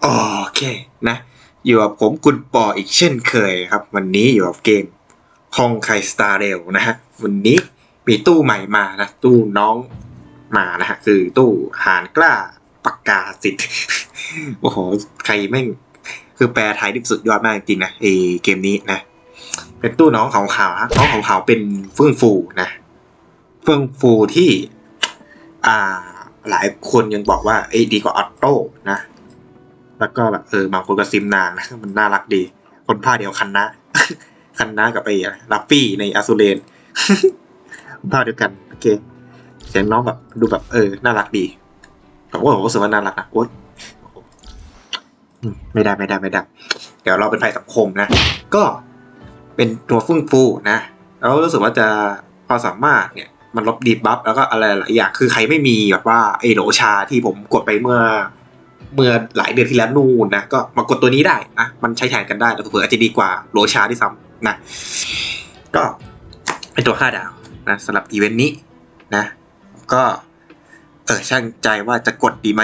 โอเคนะ อยู่กับผมกุณปออีกเช่นเคยครับ วันนี้อยู่กับเกมฮองไคสตาร์เรลนะฮะ วันนี้มีตู้ใหม่มานะ ตู้น้องมานะฮะ คือตู้หานกล้าปากกาสิทธิ์โอ้โห ใครแม่งคือแปลไทยที่สุดยอดมากจริงนะไอเกมนี้นะ เป็นตู้น้องขาวๆฮะน้องขาวเป็นเฟื่องฟูนะเฟื่องฟูที่ อ่าหลายคนยังบอกว่าเอ้ดีกว่าออตโต้นะ แล้วก็แบบเออบางคนก็ซิมนางนะมันน่ารักดี คนผ้าเดียวคันนะ คันนะกับไอ้อะลัฟฟี่ในอาซูเรนผ้าเดียวกันโอเคเสียงน้องแบบดูแบบเออน่ารักดีผมว่าผมรู้สึกว่าน่ารักนะโอ๊ยไม่ได้ไม่ได้ไม่ได้ เดี๋ยวเราเป็นภัยสังคมนะ ก็เป็นตัวฟึ่งฟูนะแล้วรู้สึกว่าจะความสามารถเนี่ยมันลบดีบัฟแล้วก็อะไรหลายอย่างคือใครไม่มีแบบว่าไอโหลชาที่ผมกดไปเมื่อ เมื่อหลายเดือนที่แล้วนู่นนะก็มากดตัวนี้ได้นะมันใช้แทนกันได้แล้วเผื่ออาจจะดีกว่าโหลชาที่ซ้ำนะก็เป็นตัวห้าดาวนะสำหรับอีเวนต์นี้นะ ก็เออช่างใจว่าจะกดดีไหม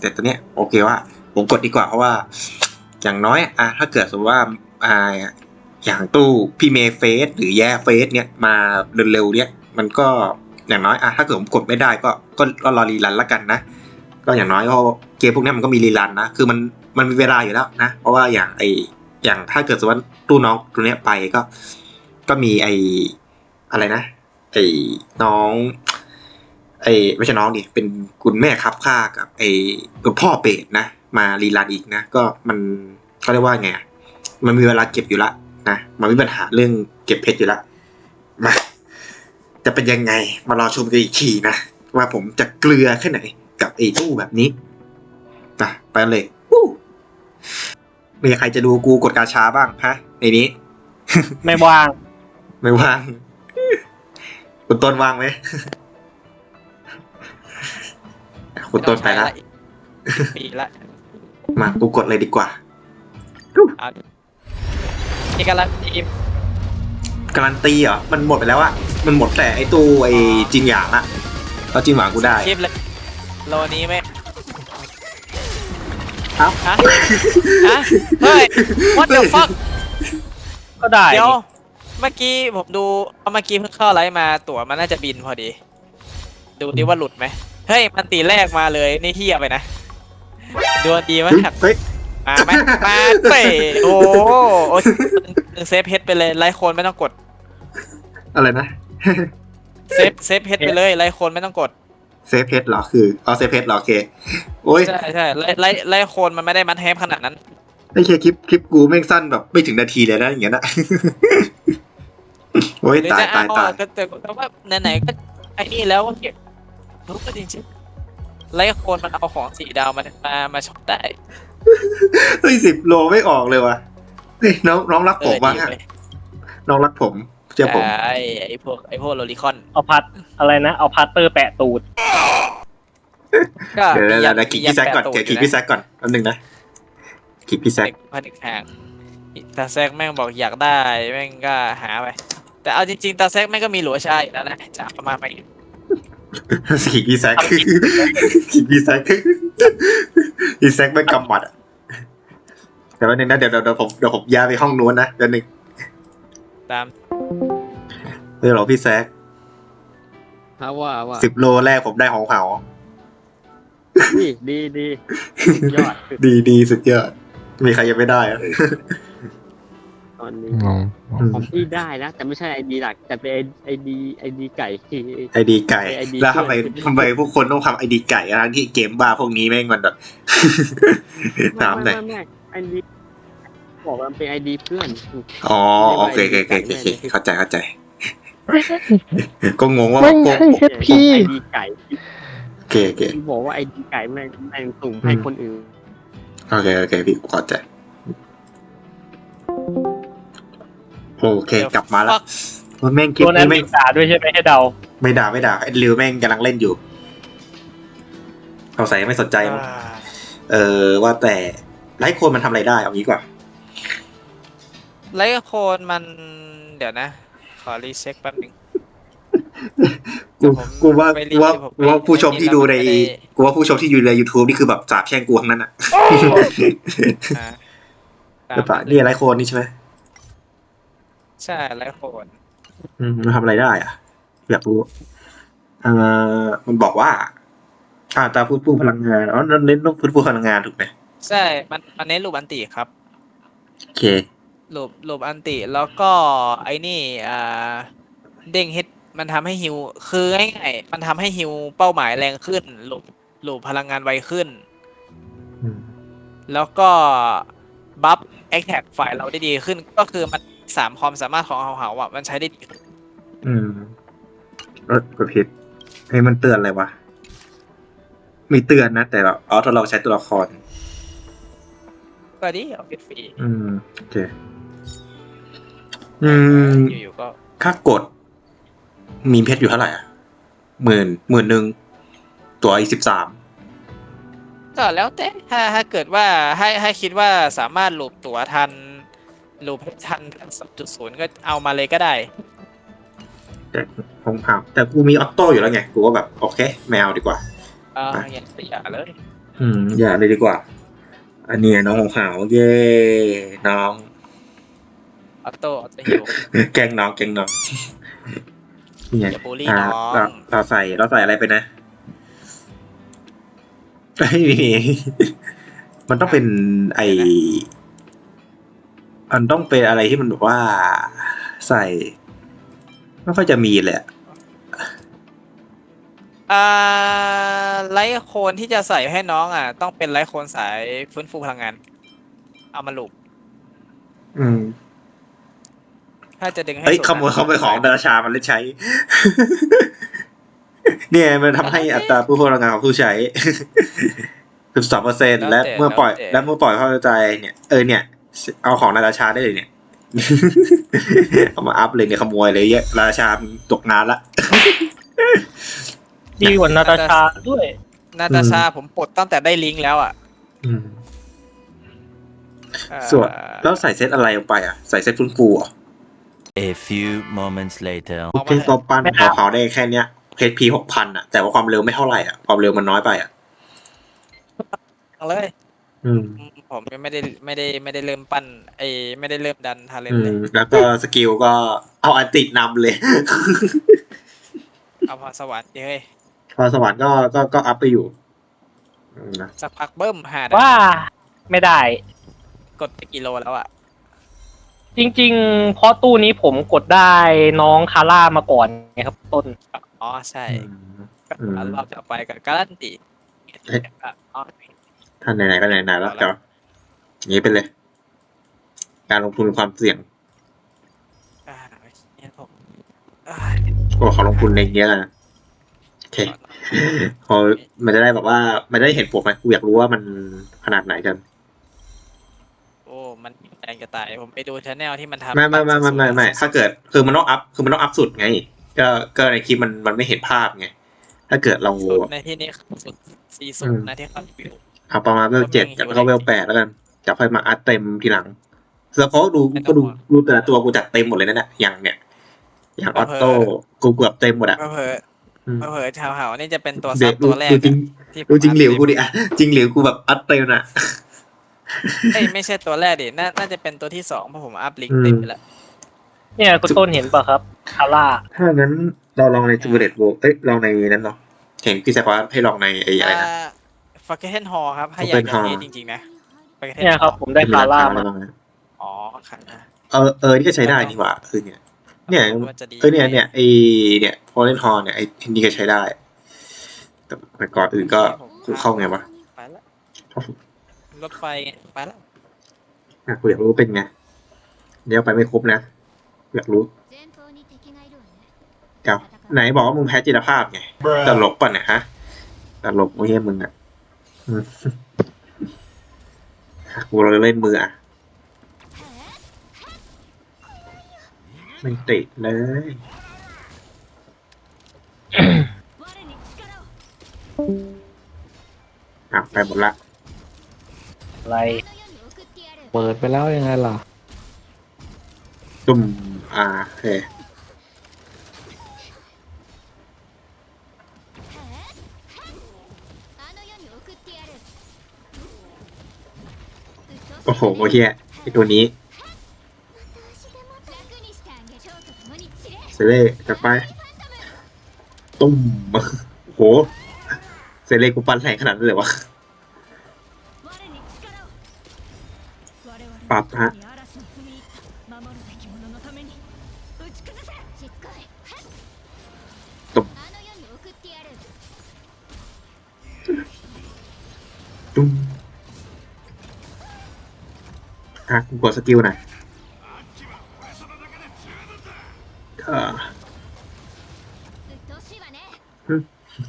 แต่ตัวเนี้ยโอเคว่าผมกดดีกว่าเพราะว่า อย่างน้อยอะถ้าเกิดสมมติว่าอ่าอย่างตู้พี่เมย์เฟสหรือแย่เฟสเนี่ยมาเร็วๆเนี่ยมันก็อย่างน้อยอะถ้าเกิดผมกดไม่ได้ก็ก็ก็รอรีรันละกันนะ ก็อย่างน้อยก็เกมพวกนี้มันก็มีรีรันนะ คือมันมันมีเวลาอยู่แล้วนะ เพราะว่าอย่างไออย่างถ้าเกิดสมมติตู้น้องตัวเนี้ยไปก็ ก็มีไออะไรนะ ไอน้อง ไอไม่ใช่น้องดิเป็นคุณแม่ครับค่ากับ ไอคุณพ่อเป็ดนะ มารีรันอีกนะ ก็มันเขาเรียกว่าไงมันมีเวลาเก็บอยู่ละนะมันม่มีปัญหาเรื่องเก็บเพชรอยู่ละมาจะเป็นยังไงมารอชมกันอีกทีนะ ว่าผมจะเกลือแค่ไหน กับไอ้ตู้แบบนี้นะไปเลยวู้มีใครจะดูกูกดกาชาบ้างฮะในนี้ ไม่ว่าง ไม่ว่าง คุณต้นว่างไหมคุณต้นไปละปีละ มากูกดเลยดีกว่านี่กำลังทีมการันตีเหรอ มันหมดไปแล้วอะมันหมดแต่ไอ้ตู้ไอ้จินหยางอะแล้วจินหวางกูได้คลิปเลย โลนี้ไหมเอ้าฮะฮะเฮ้ย what the fuck ก็ได้เดี๋ยวเมื่อกี้ผมดูเอาเมื่อกี้เพิ่งเข้าไลฟ์มาตั๋วมันน่าจะบินพอดี ดูดิว่าหลุดไหมเฮ้ยมันตีแรกมาเลยนี่เทียไปนะดวงดีมากเฮ้ยมาไหมมาเป้โอ้โหหนึ่งเซฟเฮดไปเลยไลฟ์โคนไม่ต้องกด อะไรนะ เซฟเซฟเฮดไปเลยไลฟ์โคนไม่ต้องกด เซฟเพชรเหรอคือเอาเซฟเพชรเหรอโอเคโอ้ยใช่ใช่ไลฟ์ไลฟ์ไลฟ์โคนมันไม่ได้มัดแฮมขนาดนั้นไอ้เคคลิปคลิปกูแม่งสั้นแบบไม่ถึงนาทีเลยนะอย่างเงี้ยนะโอ้ยหรือตายจะตายเอาตายก็แต่แต่ว่าไหนๆก็ไอ้นี่แล้วก็เก็บรู้ก็จริงๆไล่คนมันเอาของสีดาวมามามาช็อตได้เฮ้ยสิบโลไม่ออกเลยว่ะเฮ้ยน้องน้องรักเอผมอบ้างดีอะเลยน้องรักผมเชื่อผม ไอ้ไอ้พวกไอ้พวกโลลิคอน เอาพัดอะไรนะ เอาพัตเตอร์แปะตูด ก็เดี๋ยวมีเดี๋ยวยัเดี๋ยวขีดพี่แซกก่อนมีเดี๋ยวขีดยัพี่แซกก่อนแป๊บนึงนะขีดพี่แซกเด็กพันอีกห่างตาแซกแม่งบอกอยากได้แม่งก็หาไปแต่เอาจริงๆตาแซกแม่งก็มีหลัวชายอยู่แล้วนะจะเอามาไหมขีดพี่แซกขีดพี่แซกพี่แซกไม่กำหมัดอะเดี๋ยวแป๊บนึงนะเดี๋ยวเดี๋ยวเดี๋ยวผมเดี๋ยวผมย้ายไปห้องนู้นนะเดี๋ยวหนึง ตามเดี๋ยวรอพี่แซกฮะว่าว่าสิบโลแรกผมได้ของเผาดีดีดียอดดีดีสุดยอด มีใครยังไม่ได้อะตอนนี้งงของพี่ได้นะแต่ไม่ใช่ไอดีหลัก แต่เป็นไอดีไอดีไก่ที่ไอดีไก่ไอ ID แล้วทำไมเพื่อนทำไมพวกคนต้องทำไอดีไก่ทั้งที่เกมบ้าพวกนี้แม่งมันแบบถามหน่อยไม่ไม่ไอดี บอกว่ามันเป็นไอดีเพื่อน อ๋อโอเคโอเคโอเคโอเคเข้าใจเข้าใจ ก็งงว่าไม่โกใช่แค่พี่ไอดีไก่โอเคโอเคที่บอกว่าไอดีไก่แม่งแม่งสุ่มให้คนอื่นโอเคโอเคพี่เข้าใจโอเคกลับมาแล้ว Fuck ว่าแม่งคลิปตัวนั้นนี้มีแม่งสาด้วยใช่ไหมให้เดาไม่ด่าไม่ด่าไอ้ริวแม่งกำลังเล่นอยู่เขาใส่ไม่สนใจมั้งอ่าเออว่าแต่ไลฟ์โคนมันทำอะไรได้เอางี้กว่า ไลท์โคนมันเดี๋ยวนะ ขอรีเช็คแป๊บหนึง กูกูว่าไม่รีกูบว่าผมกูว่าผู้ชมที่ดูในไม่ได้ กูว่าผู้ชมที่อยู่ใน YouTube นี่คือแบบสาบแช่งกูทั้งนั้นอะอ่าแต่ปะนี่อะไรโคนนี่ใช่ไหมใช่ไรโคนอืมมันทำอะไรได้อะอยากรู้เอ่อมันบอกว่า อ่าตาฟื้นฟูพลังงานอ๋อนั่นเน้นต้องฟื้นฟูพลังงานถูกไหมใช่ มันมันเน้นรูปอันติครับ โอเค รูปรูปอันติแล้วก็ไอ้นี่อ่าเด้งเฮดมันทำให้ฮิวคือง่ายๆมันทำให้ฮิวเป้าหมายแรงขึ้นรูปรูปพลังงานไวขึ้น อืมแล้วก็บัฟแอคแท็กฝ่ายเราได้ดีขึ้น ก็คือมันสามความสามารถของเฮาเฮาอะมันใช้ได้ดีขึ้นอืมรถกดผิดเฮ้ยมันเตือนอะไรวะ มีเตือนนะ แต่เราอ๋อถ้าเราใช้ตัวละคร ก็ดีเอาฟรีอืม โอเค อืม อยู่ๆก็ค่ากด มีเพชรอยู่เท่าไหร่อะหมื่นหมื่นหนึ่ง ตัวอีสิบสามก็แล้วแต่ถ้าถ้าเกิดว่าให้ให้คิดว่าสามารถหลบตัวทันหลบทันสองจุดศูนย์ก็เอามาเลยก็ได้ แต่ผมถามแต่กูมีออโต้อยู่แล้วไง กูก็แบบ โอเคไม่เอาดีกว่า เออไปอย่าอย่าเลย อืม อย่าเลยดีกว่า อันเนี้ยน้องของขาวเย้น้อง ออโต้ออโต้ฮิว แกล้งน้องแกล้งน้องนี่ไงอย่าบูลลี่อ่าน้อง เราเราใส่เราใส่อะไรไปนะไม่มีมันต้องเป็นไอมันต้องเป็นอะไรที่มันแบบว่าใส่ ไม่ค่อยจะมีเลยอะ อ่าไลท์โคนที่จะใส่ให้น้องอะ ต้องเป็นไลท์โคนสายฟื้นฟูพลังงาน เอามาลูบอืมถ้าจะดึงให้เอ้ยสุดขโมยอะขโมยของดาราชามันเลยใช้ เนี่ยมันทำให้อัตราผู้พลังงานของผู้ใช้สิบสองเปอร์เซ็นและเมื่อปล่อย และเมื่อปล่อยเข้าใจเนี่ยเออเนี่ย เอาของนาราชาได้เลยเนี่ย เอามาอัพเลยเนี่ยขโมยเลยเยอะราชามันตกงานละ ดีกว่านาตาชาด้วย นาตาชาผมปลดตั้งแต่ได้ลิงก์แล้วอะอืมเอ่อส่วนแล้วใส่เซตอะไรลงไปอะ ใส่เซตฟื้นฟูเหรอะ A few moments later. เอาเพมาชรตัวปั้นไม่เอาขาวๆได้แค่เนี้ยเพชรพีหกพันอะ แต่ว่าความเร็วไม่เท่าไหร่อะ ความเร็วมันน้อยไปอะเอาเลยอืมผมยังไม่ได้ไม่ได้ไม่ได้เริ่มปั้นไอ้ไม่ได้เริ่มดันทาเลนอืเลยมแล้วก็สกิลก็เอาอันตินำเลย เอาพอสวรรค์ดิเฮ้ย พอสวรรค์ก็ก็ก็อัพไปอยู่อืมนะสักพักเบิ้มหาดว่าไม่ได้ กดไปกิโลแล้วอะ จริงๆเพราะตู้นี้ผมกดได้น้องคาร่ามาก่อนไงครับ ต้น อ๋อใช่อืมก็อืมรอบต่อไปกับการันตีเอ๊ะอ๋อท่านไหนๆก็ไหนๆแล้วเดี๋ยวอย่างนี้ไปเลย การลงทุนความเสี่ยงอ่าเนี่ยผมอ่าโอ้เขาลงทุนในเงี้ยนะโอเคเขามันจะได้แบบว่า มันได้เห็นปกไหมกูอยากรู้ว่ามันขนาดไหนกัน โอ้ มันแรงจะตาย ผมไปดูชแนลที่มันทำไม่ไม่ไม่ไม่ไม่ไม่ถ้าเกิด คือมันต้องอัพ คือมันต้องอัพสุดไง ก็ ก็ในคลิปมัน มันไม่เห็นภาพไง ถ้าเกิดเราสุดในที่นี้สุดซีซูอืมนะที่เขาวิวเอาประมาณเวลเจ็ดก็ไม่แล้วก็เวลแปดแล้วกัน จะค่อยมาอัพเต็มทีหลังแล้วเขาดูไม่ต้ก็องดูห่วงดูแต่ละตัวกูจัดเต็มหมดเลยนั่นแหละอย่างเนี่ย อย่างออโต้กูเกือบเต็มหมดอะ เผลออืมๆเผลอๆชาวเห่านี่จะเป็นตัวเดี๋ซัยวบตัวแรกดูจริงที่ผมดูจริงเหลวกูดิอัอะจริงเหลวกูแบบอัพเต็มน่ะเอ้ยไม่ใช่ตัวแรกดิน่าน่าจะเป็นตัวที่สองเพราะผมอัพลิงอืก์มเต็มไปแล้วเนี่ยคุณต้นเห็นป่ะครับคาร่าถ้างั้นเราลองในจูเ e ตโวเอ้ยลองในนั้นเนาะเห็นพี่แซคว่าให้ลองในไอ้อะไรนะฟ o กเกนฮอครับถ้าอยาก Forgotten จะ Hall เทสจริง ๆ นะ Forgotten เนี่ยครับ Hall ผมได้คาร่าอะไรมาบ้างนะอ๋อค่ะเออเออนี่ก็ใช้ได้นี่หว่าคือเนี่ย เนี่ยเออเนี่ยเนี่ยไอเนี่ยพอเล่นฮอร์เนี่ยไอเทนนี้ก็ใช้ได้ แต่แต่ก่อนอื่นก็กูเข้าไงวะไปละรถไฟไปและอะกูอยากรู้เป็นไงเดี๋ยวไปไม่ครบนะ อยากรู้เดี๋ยวไหนบอกว่ามึงแพ้จิตภาพไงตลกป่ะเนี่ยฮะตลกโอ้ยมึงอะกูเราเล่นมืออะ มันติดเลย อะไปหมดละอะไรเปิดไปแล้วยังไงล่ะตุ่มอ่าโอเคโอ้โหเฮียไอตัวนี้ เซเล่จัดไป ตุ้มโหเซเล่กูปันแรงขนาดนั้นเลยวะปรับฮะตบตุ้มฮะกูกดสกิลหน่อย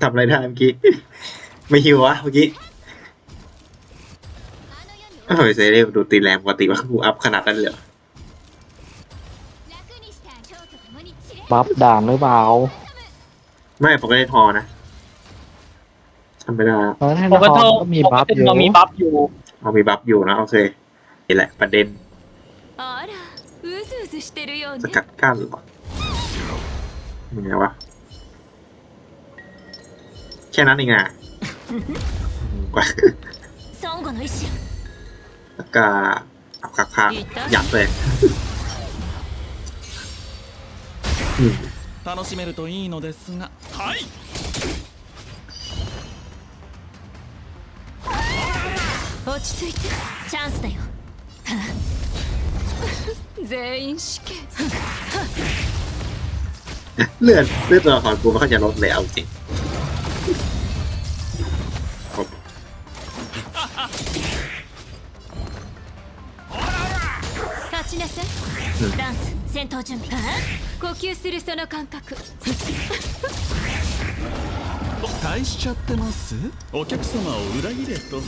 ทำอะไรได้เมื่อกี้ ไม่หิววะเมื่อกี้เฮ้ยเซเรีดูตีแรงปกติว่ากูอัพขนาดนั้นเลยบัฟดามหรือเปล่าไม่ปกติพอนะทำไม่ได้ล้ปกติก็มีบัฟอยู่เรามีบัฟอยู่เอามีบัฟอยู่นะโอเคนี่แหละประเด็นสกัดกั้นหรอ ยังไงวะ แค่นั้นเองอ่ะกว่า ソンゴの意志 แล้วก็เอาคักคักหยับเลยอืม 楽しめるといいのですがはい落ち着いてチャンスだよ全員死刑 เลื่อนเลื่อนตัวละครกูไม่ค่อยจะลดเลยเอาจริงผม 立ちなさいダンス戦闘準備呼吸するその感覚期待しちゃってますお客様を裏切れと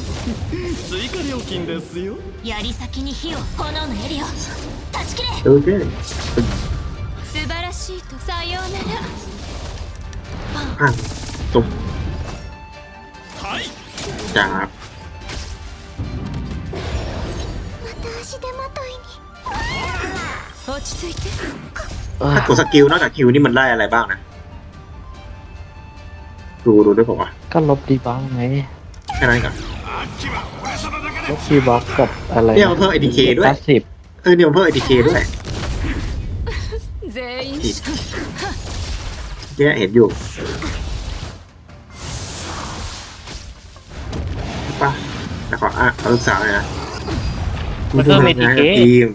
追加料金ですよ槍先に火を炎のエリを断ち切れ โอเค 素晴ら しいとさようなら อ่ะตุ้ม はい จับ 足手まといに落ち着いて ถ้ากดสกิลนอกจากคิวนี่มันได้อะไรบ้างนะ ดูดูด้วยผมว่า ก็ลบดีบัฟไง แค่นั้นก่อน ลบดีบัฟกับอะไร เนี่ยมันเพิ่ม ADK ด้วย พาสซีฟ เออเนี่ยมันเพิ่ม ADK ด้วย 全員 อีกแกเห็นอยู่ป่ะแต่ขออ่ะขอศึกษาเลยนะ มันเพิ่ม ทำงาน ADK กับทีม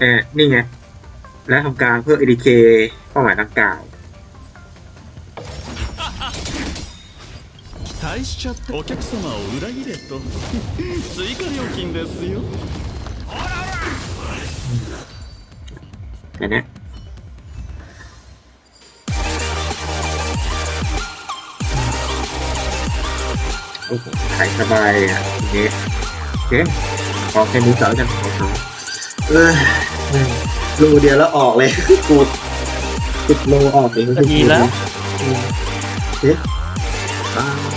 เออนี่ไง และทำการเพื่อ ADK เป้าหมายดังกล่าว 期待しちゃってお客様を裏切れと追加料金ですよ แค่เนี้ย โอ้โหขายสบายอะทีนี้โอเคพอแค่นี้ก่อนแล้วกันขอเขาเออรูเดียวแล้วออกเลยกูติดโลออกเองก็ดีแล้วอืมโอเคบาย